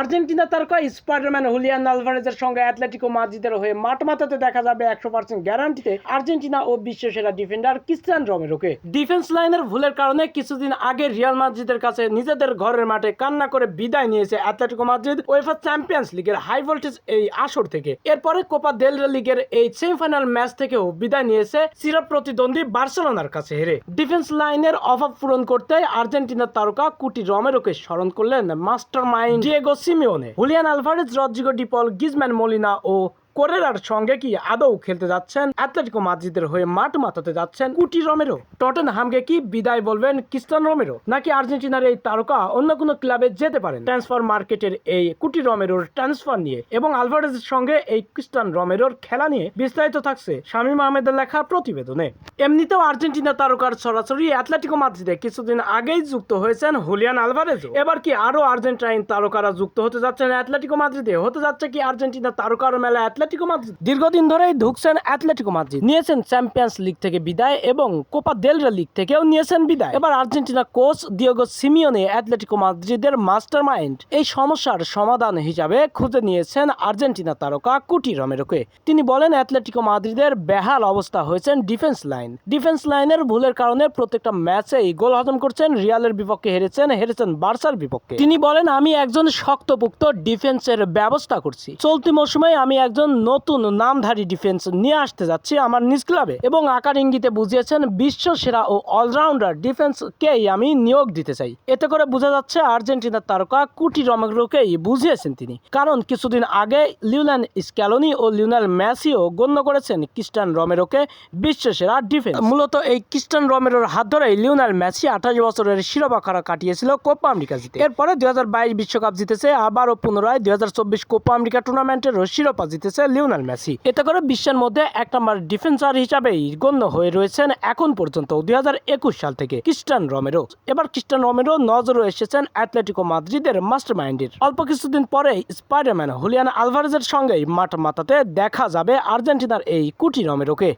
Argentina তারকা Spiderman Julian আলভারেজের সঙ্গে Atletico মাদ্রিদের হয়ে মাঠ মাথাতে দেখা যাবে একশো পার্সেন্ট গ্যারান্টিতে আর্জেন্টিনা ও বিশ্বসেরা ডিফেন্ডার ক্রিস্টিয়ান রমেরোকে। ডিফেন্স লাইনের ভুলের কারণে কিছুদিন আগে রিয়াল মাদ্রিদের কাছে নিজেদের ঘরের মাঠে কান্না করে বিদায় নিয়েছে অ্যাটলেটিকো মাদ্রিদ ওয়েফা চ্যাম্পিয়ন্স লিগের হাই ভোল্টেজ এই আসর থেকে। এরপরে কোপা দেল লিগের এই সেমিফাইনাল ম্যাচ থেকেও বিদায় নিয়েছে চির প্রতিদ্বন্দ্বী বার্সেলোনার কাছে হেরে। ডিফেন্স লাইনের অভাব পূরণ করতে আর্জেন্টিনার তারকা কুটি রমেরোকে স্মরণ করলেন mastermind Diego Simeone Julian Alvarez Rodrigo De Paul Griezmann Molina ও কোরেরার সঙ্গে কি আদৌ খেলতে যাচ্ছেন? অ্যাথলেটিকো মাদ্রিদের হয়ে মাঠ মাতাতে যাচ্ছেন কুটি রমেরো। টটেনহামকে কি বিদায় বলবেন ক্রিস্টান রমেরো? নাকি আর্জেন্টিনার এই তারকা অন্য কোনো ক্লাবে যেতে পারেন? ট্রান্সফার মার্কেটের এই কুটি রমেরোর ট্রান্সফার নিয়ে এবং আলভারেজের সঙ্গে এই ক্রিস্টান রমেরোর খেলা নিয়ে বিস্তারিত থাকছে শামীম আহমেদের লেখা প্রতিবেদনে। এমনিতেও আর্জেন্টিনা তারকার সরাসরি অ্যাটলেটিকো মাদ্রিদে কিছুদিন আগেই যুক্ত হয়েছেন হুলিয়ান আলভারেজও। এবার কি আরও আর্জেন্টাইন তারকারা যুক্ত হতে যাচ্ছেন অ্যাটলেটিকো মাদ্রিদে? হতে যাচ্ছে কি আর্জেন্টিনা তারকার মেলা অ্যাটলেটিকো মাদ্রিদ। দীর্ঘদিন ধরেই ঢুকছেন অ্যাটলেটিকো মাদ্রিদ। নিয়েছেন চ্যাম্পিয়ন্স লিগ থেকে বিদায় এবং কোপা দেল রে লিগ থেকেও নিয়েছেন বিদায়। এবার Argentina coach Diego Simeone Atletico মাদ্রিদের মাস্টার মাইন্ড এই সমস্যার সমাধান হিসাবে খুঁজে নিয়েছেন আর্জেন্টিনা তারকা কুটি রমেরোকে। তিনি বলেন অ্যাটলেটিকো মাদ্রিদের বেহাল অবস্থা হয়েছেন ডিফেন্স লাইন। ডিফেন্স লাইনের ভুলের কারণে প্রত্যেকটা ম্যাচেই গোল হজম করছেন, রিয়ালের বিপক্ষে হেরেছেন হেরেছেন বার্সার বিপক্ষে। তিনি বলেন, আমি একজন শক্তপুক্ত ডিফেন্সের ব্যবস্থা করছি। চলতি মৌসুমে আমি একজন নতুন নামধারী ডিফেন্স নিয়ে আসতে যাচ্ছি আমার নিজ ক্লাবে এবং আকার ইঙ্গিতে বুঝিয়েছেন বিশ্ব সেরা ও অলরাউন্ডার ডিফেন্সকেই আমি নিয়োগ দিতে চাই। এতে করে বোঝা যাচ্ছে আর্জেন্টিনার তারকা কুটি রমেগ্রোকেই বুঝিয়েছেন তিনি। কারণ কিছুদিন আগে লিওনাল স্ক্যালোনি ও লিওনাল ম্যাসিও গণ্য করেছেন ক্রিস্টান রমেরোকে বিশ্ব সেরা ডিফেন্স মূলত এই ক্রিস্টান রমেরোর হাত ধরেই লিওনাল ম্যাসি আঠাশ বছরের শিরোপা খারা কাটিয়েছিল কোপা আমেরিকা জিতে। এরপরে দুই বিশ্বকাপ জিতেছে, আবারও পুনরায় দুই হাজার চব্বিশ কোপা আমেরিকা টুর্নামেন্টের শিরোপা জিতেছে লিওনাল মেসি। এতে করে বিশ্বের মধ্যে এক নম্বর ডিফেন্সার হিসাবেই গণ্য হয়ে রয়েছেন এখন পর্যন্ত দুই হাজার একুশ সাল থেকে খ্রিস্টান রমেরো। এবার খ্রিস্টান রমেরো নজরে এসেছেন অ্যাটলেটিকো মাদ্রিদের মাস্টার মাইন্ডের অল্প কিছুদিন পরে স্পাইডারম্যান হুলিয়ান আলভারেজের সঙ্গেই মাঠ মাতাতে দেখা যাবে আর্জেন্টিনার এই কুটি রমেরোকে।